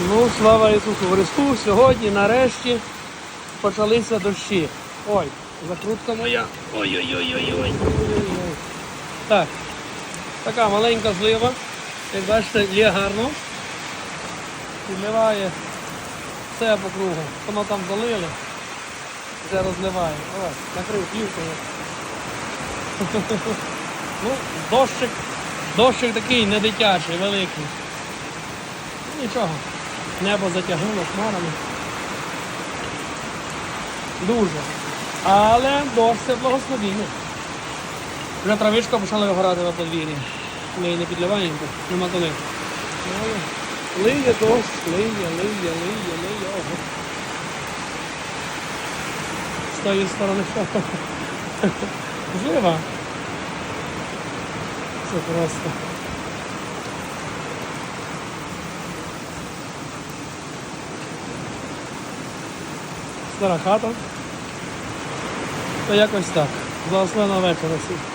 Ну, слава Ісусу Христу, сьогодні нарешті почалися дощі. Ой, закрутка моя. Ой-ой-ой-ой-ой. Так, така маленька злива. Як бачите, є гарно. Підливає все по кругу. Воно там залили. Вже розливає. Ой, накрив плівкою. Ну, дощик, дощик такий не дитячий, великий. Нічого. Небо затягнуло хмарами. Дуже. Але дощ це благословіння. Вже травичка почала вигорати на подвір'ї. Ми її не підливаємо, нема коли. Лиє дощ, лиє, лиє, лиє, лиє. Ого. З тої сторони? Злива. Це просто. Стара хата. То якось так. Благословеного вечора всіх.